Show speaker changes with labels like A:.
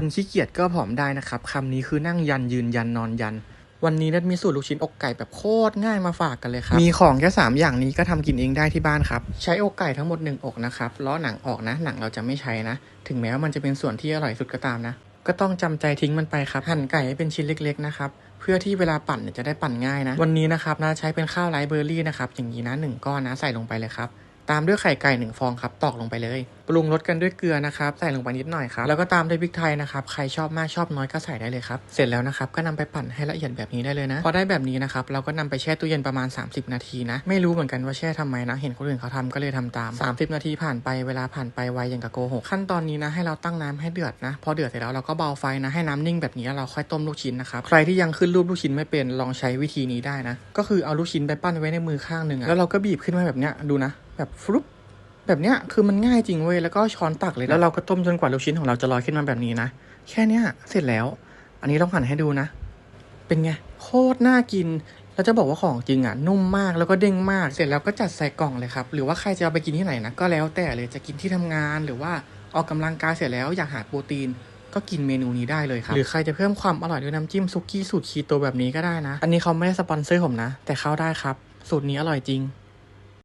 A: คนขี้เกียจก็ผอมได้นะครับคำนี้คือนั่งยันยืนยันนอนยัน วันนี้นัดมีสูตรลูกชิ้นอกไก่แบบโคตรง่ายมาฝากกันเลยครับ มีของแค่3อย่างนี้ก็ทำกินเองได้ที่บ้านครับ ใช้อกไก่ทั้งหมด1อกนะครับล้อหนังออกนะ หนังเราจะไม่ใช้นะ ถึงแม้ว่ามันจะเป็นส่วนที่อร่อยสุดก็ตามนะ ก็ต้องจำใจทิ้งมันไปครับ หั่นไก่ให้เป็นชิ้นเล็ก ๆ นะครับเพื่อที่เวลาปั่นเนี่ยจะได้ปั่นง่ายนะ วันนี้นะครับนาใช้เป็นข้าวไรเบอร์รี่นะครับอย่างนี้นะหนึ่งก้อนนะใส่ลงไปเลยครับ ตามด้วยไข่ไก่หนึ่งฟองครับตอกลงไปเลยปรุงรสกันด้วยเกลือนะครับใส่ลงไปนิดหน่อยครับแล้วก็ตามด้วยพริกไทยนะครับใครชอบมากชอบน้อยก็ใส่ได้เลยครับเสร็จแล้วนะครับก็นำไปปั่นให้ละเอียดแบบนี้ได้เลยนะพอได้แบบนี้นะครับเราก็นำไปแช่ตู้เย็นประมาณ 30 นาทีนะไม่รู้เหมือนกันว่าแช่ทำไมนะ เห็นคนอื่นเขาทำก็เลยทำตาม 30 นาทีผ่านไปเวลาผ่านไปไวอย่างกับโกหกขั้นตอนนี้นะให้เราตั้งน้ำให้เดือดนะ พอเดือดเสร็จแล้วเราก็เบาไฟนะให้น้ำนิ่งแบบนี้เราค่อยต้มลูกชิ้นนะครับใครที่ยังขึ้นรูปลูกชิ้นไม่เป็นลองใช้วิธีนี้ได้นะ ก็คือเอาลูกชิ้นไปปั้นไว้ในมือข้างหนึ่งแล้วเราก็บีบขึ้นมาแบบเนี้ยดูนะ แบบฟลุปแบบเนี้ยคือมันง่ายจริงเว้ยแล้วก็ช้อนตักเลยแล้วเราก็ต้มจนกว่าลูกชิ้นของเราจะลอยขึ้นมาแบบนี้นะแค่เนี้ยเสร็จแล้ว อันนี้ต้องหั่นให้ดูนะ เป็นไงโคตรน่ากินแล้วจะบอกว่าของจริงอะนุ่มมากแล้วก็เด้งมากเสร็จแล้วก็จัดใส่กล่องเลยครับ หรือว่าใครจะเอาไปกินที่ไหนนะก็แล้วแต่เลยจะกินที่ทำงานหรือว่าออกกำลังกายเสร็จแล้วอยากหาโปรตีนก็กินเมนูนี้ได้เลยครับ หรือใครจะเพิ่มความอร่อยด้วยน้ำจิ้มซุกี้สูตรคีโตแบบนี้ก็ได้นะ อันนี้เขาไม่ได้สปอนเซอร์ผมนะ แต่เข้าได้ครับ สูตรนี้อร่อยจริง